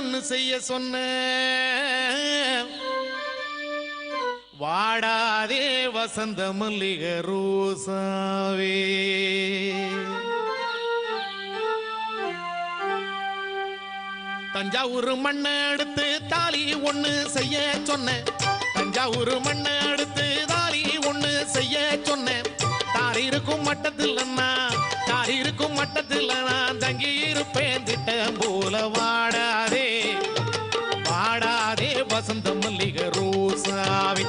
செய்ய சொன்ன. வாடாதே வசந்த மல்லிக ரோசாவே. தஞ்சாவூர் மண்ணை எடுத்து தாலி ஒண்ணு செய்ய சொன்னேன் தஞ்சாவூர் மண்ணை எடுத்து தாலி ஒண்ணு செய்ய சொன்னேன் தாரி இருக்கும் மட்டத்தில் நான் இருக்கும் மட்டத்தில் நான் தங்கி மல்லிக ரோசாவே.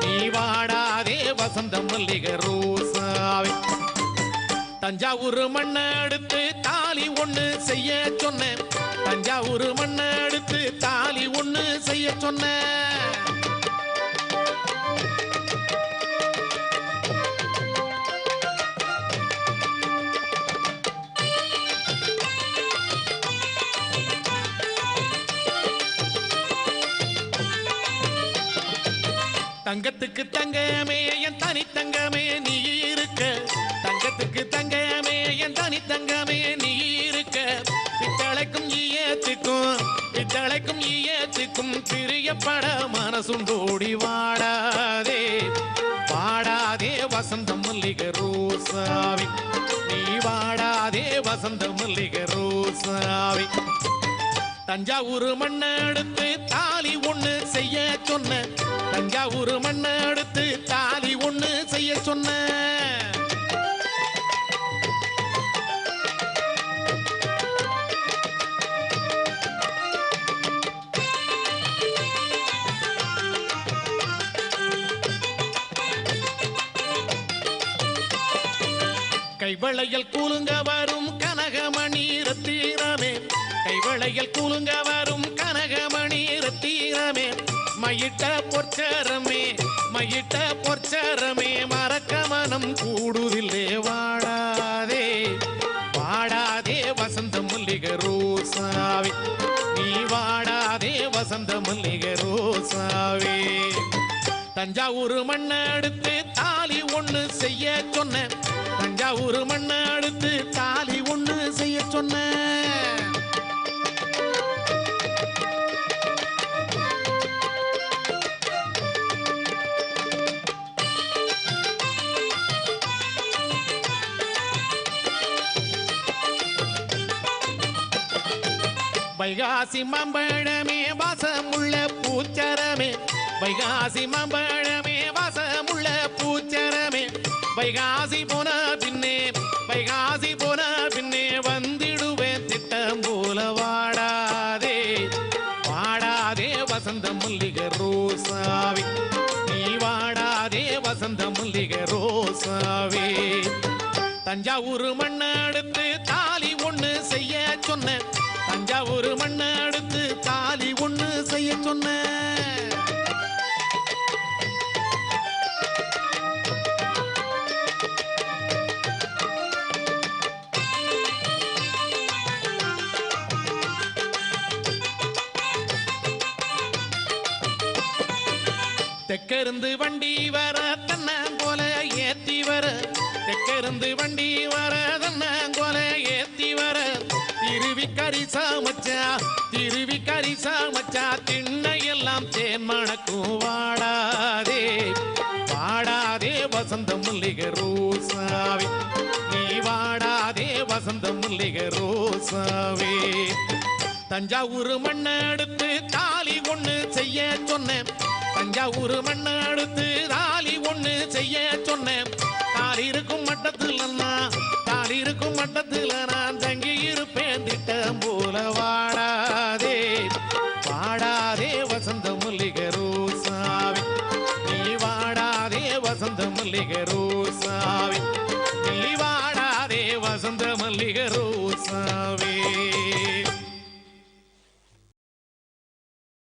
நீ வாடாதே வசந்த மல்லிக ரோசாவே. தஞ்சாவூர் மண்ணை எடுத்து தாலி ஒன்று செய்ய சொன்னேன். தஞ்சாவூர் மண்ணை எடுத்து தாலி ஒன்று செய்ய சொன்னேன். தங்கத்துக்கு தங்கமே என் தனி தங்கமே நீ இருக்க. தங்கத்துக்கு தங்கமே என் தனி தங்கமே நீ இருக்க. பித்தளைக்கும் ஈயத்துக்கும் பித்தளைக்கும் ஈயத்துக்கும் பிரியப்பட மனசும் ஓடி வாடாதே. வாடாதே வசந்த மல்லிகை ரோசாவி. நீ வாடாதே வசந்த மல்லிகை ரோசாவி. தஞ்சாவூர் மண்ணை எடுத்து தாலி ஒண்ணு செய்ய சொன்ன. தஞ்சாவூர் மண்ணை எடுத்து தாலி ஒண்ணு செய்ய சொன்ன. கைவளையல் கூலுங்க வரும் கனகமணி ரத்தீரமே கைவளையல் கூலுங்க வரும் கனகமணி ரத்தீரமே. மயிட்ட பொற்சரமே மயிட்ட பொற்சரமே மறக்க மனம் கூடுதில்லே வாடாதே வாடாதே வசந்த மல்லிக ரோசாவே. நீ வாடாதே வசந்த மல்லிக ரோசாவே. தஞ்சாவூர் மண்ணை எடுத்து தாலி ஒன்று செய்ய சொன்ன. தஞ்சாவூர் மண்ணை எடுத்து தாலி ஒன்று செய்ய சொன்ன. வைகாசி மம்பழமே வாசமுள்ள பூச்சரமே. வைகாசி மம்பழமே வாசமுள்ள பூச்சரமே. வைகாசி போன பின்னே வைகாசி போன பின்னே வந்திடுவேன் திட்டம் போல வாடாதே. வாடாதே வசந்த மல்லிகை ரோசாவி. நீ வாடாதே வசந்த மல்லிகை ரோசாவே. தஞ்சாவூர் மண்ணடுத்து தாலி ஒன்று செய்ய தெக்கருந்து வண்டி வர தன்னங்கோல ஏத்தி வர. தெக்கருந்து வண்டி வர தன்னங்கோல ஏத்தி வர. திருவி கரிசா மச்சா திருவி கரிசா மச்சா திண்ணை எல்லாம் தேன் மணக்கும் வாடாதே. வாடாதே வசந்த மல்லிகை ரோசாவே. நீ வாடாதே வசந்த மல்லிகை ரோசாவே. தஞ்சாவூர் மண்ணெடுத்து தாலி ஒன்று செய்ய சொன்னேன். தஞ்சாவூர் மண்ணை அடுத்து தாலி ஒண்ணு செய்ய சொன்னேன். தாலி இருக்கும் மட்டத்தில் நான் தாலி இருக்கும் மட்டத்தில் நான் தங்கி இருப்பேன் திட்டம் போல வாடாதே வாடாதே வசந்த மல்லிகரோ ரோசாவி. நீ வாடாதே வசந்த மல்லிகரோ